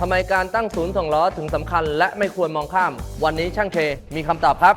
ทำไมการตั้งศูนย์ส่งล้อถึงสำคัญและไม่ควรมองข้าม วันนี้ช่างเคมีคำตอบครับ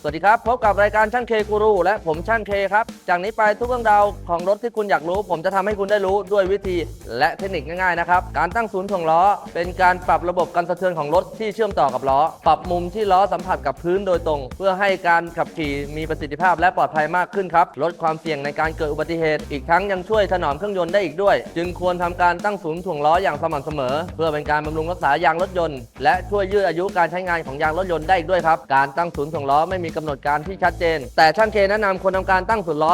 สวัสดีครับ พบกับรายการช่างเคกูรูและผมช่างเคครับ จากนี้ไปทุกเรื่องราวของรถที่คุณอยากรู้ ผมจะทำให้คุณได้รู้ด้วยวิธีและเทคนิคง่ายๆนะครับ การตั้งศูนย์ถ่วงล้อ เป็นการปรับระบบการสะเทือนของรถที่เชื่อมต่อกับล้อ ปรับมุมที่ล้อสัมผัสกับพื้นโดยตรง เพื่อให้การขับขี่มีประสิทธิภาพและปลอดภัยมากขึ้นครับ ลดความเสี่ยงในการเกิดอุบัติเหตุ อีกทั้งยังช่วยถนอมเครื่องยนต์ได้อีกด้วย จึงควรทำการตั้งศูนย์ถ่วงล้ออย่างสม่ำเสมอ เพื่อเป็นการบำรุงรักษายางรถยนต์ และช่วยยืดอายุการใช้งานของยางรถยนต์ได้อีกด้วยครับ การตั้งศูนย์ถ่วงล้อไม่มีกำหนดการที่ชัดเจน แต่ช่างเคแนะนำควรทำการตั้งศูนย์ล้อ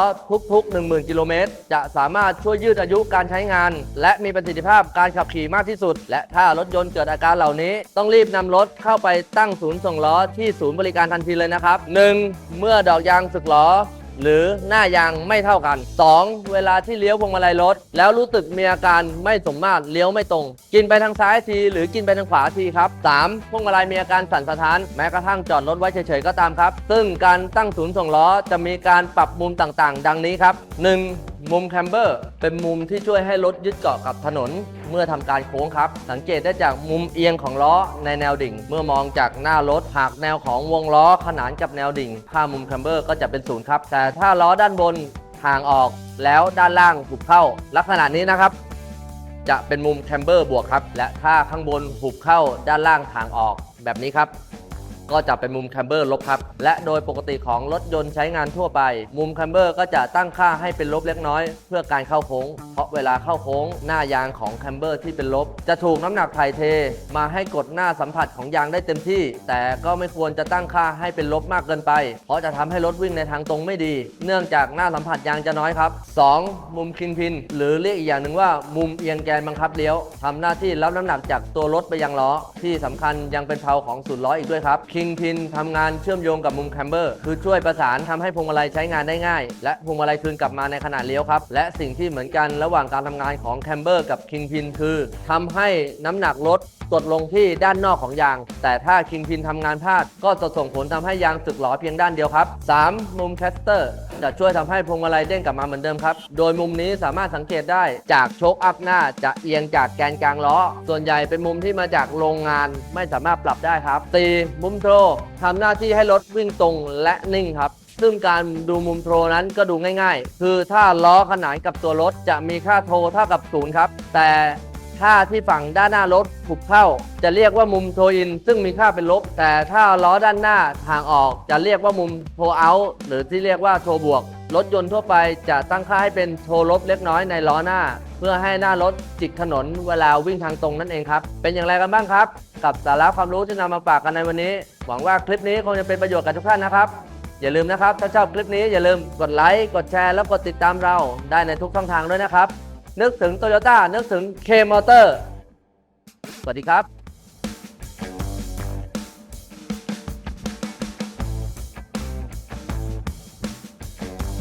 ทุก ๆ 10,000 กิโลเมตร จะสามารถช่วยยืดอายุการใช้งาน และมีประสิทธิภาพการขับขี่มากที่สุด และถ้ารถยนต์เกิดอาการเหล่านี้ ต้องรีบนำรถเข้าไปตั้งศูนย์ส่งล้อที่ศูนย์บริการทันทีเลยนะครับ 1. เมื่อดอกยางสึกล้อ หรือหน้ายางไม่เท่ากัน 2. เวลาที่เลี้ยวพวงมาลัยรถ แล้วรู้สึกมีอาการไม่สมมาตรเลี้ยวไม่ตรง กินไปทางซ้ายที หรือกินไปทางขวาทีครับ 3. พวงมาลัยมีอาการสั่นสะท้านแม้กระทั่งจอดรถไว้เฉยๆก็ตามครับ ซึ่งการตั้งศูนย์ส่งล้อจะมีการปรับมุมต่างๆ ดังนี้ครับ 1. มุมแคมเบอร์เป็นมุมที่ช่วยให้รถยึดเกาะกับถนนเมื่อทำการโค้งครับ สังเกตได้จากมุมเอียงของล้อในแนวดิ่ง เมื่อมองจากหน้ารถหากแนวของวงล้อขนานกับแนวดิ่ง ค่ามุมแคมเบอร์ก็จะเป็นศูนย์ครับ แต่ถ้าล้อด้านบนห่างออกแล้วด้านล่างหุบเข้า ลักษณะนี้นะครับ จะเป็นมุมแคมเบอร์บวกครับ และถ้าข้างบนหุบเข้าด้านล่างทางออกแบบนี้ครับ ก็จะเป็นมุมแคมเบอร์ลบครับ และโดยปกติของรถยนต์ใช้งานทั่วไป มุมแคมเบอร์ก็จะตั้งค่าให้เป็นลบเล็กน้อย เพื่อการเข้าโค้ง เพราะเวลาเข้าโค้ง หน้ายางของแคมเบอร์ที่เป็นลบ จะถูกน้ำหนักถ่ายเท มาให้กดหน้าสัมผัสของยางได้เต็มที่ แต่ก็ไม่ควรจะตั้งค่าให้เป็นลบมากเกินไป เพราะจะทำให้รถวิ่งในทางตรงไม่ดี เนื่องจากหน้าสัมผัสยางจะน้อยครับ 2. มุมคิงพิน หรือเรียกอีกอย่างหนึ่งว่า มุมเอียงแกนบังคับเลี้ยวทำหน้าที่รับน้ำหนักจากตัวรถไปยังล้อที่สำคัญยังเป็นเพลาของศูนล้ออีกด้วยครับคิิงพินทำงานเชื่อมโยงกับมุมแคมเบอร์ คือช่วยประสานทำให้พวงมาลัยใช้งานได้ง่าย และพวงมาลัยคืนกลับมาในขณะเลี้ยวครับ และสิ่งที่เหมือนกันระหว่างการทำงานของแคมเบอร์กับคิงพินคือทำให้น้ำหนักรถ กดลงที่ด้านนอกของยาง แต่ถ้าคิงพินทำงานพลาด ก็จะส่งผลทำให้ยางสึกหลอเพียงด้านเดียวครับ 3. มุมแคสเตอร์ จะช่วยทำให้พวงมาลัยเด้งกลับมาเหมือนเดิมครับ โดยมุมนี้สามารถสังเกตได้จากโชคอัพหน้าจะเอียงจากแกนกลางล้อ ส่วนใหญ่เป็นมุมที่มาจากโรงงานไม่สามารถปรับได้ครับ 4. มุมโทรทำหน้าที่ให้รถวิ่งตรงและนิ่งครับซึ่งการดูมุมโทรนั้นก็ดูง่ายๆ คือถ้าล้อขนานกับตัวรถจะมีค่าโทรเท่ากับศูนย์ครับ แต่ ถ้าที่ฝั่งด้านหน้ารถถูกเข้า จะเรียกว่ามุมโทอิน ซึ่งมีค่าเป็นลบ แต่ถ้าล้อด้านหน้าทางออกจะเรียกว่ามุมโทเอาท์หรือที่เรียกว่าโทบวก รถยนต์ทั่วไปจะตั้งค่าให้เป็นโทลบเล็กน้อยในล้อหน้า เพื่อให้หน้ารถจิกถนนเวลาวิ่งทางตรงนั่นเองครับ เป็นอย่างไรกันบ้างครับ กับสาระความรู้ที่นำมาฝากกันในวันนี้ หวังว่าคลิปนี้คงจะเป็นประโยชน์กับทุกท่านนะครับอย่าลืมนะครับ ถ้าชอบคลิปนี้อย่าลืมกดไลค์ กดแชร์ แล้วกดติดตามเราได้ในทุกช่องทางด้วยนะครับ นึกถึงโตโยต้านึกถึงเคมอเตอร์ สวัสดีครับ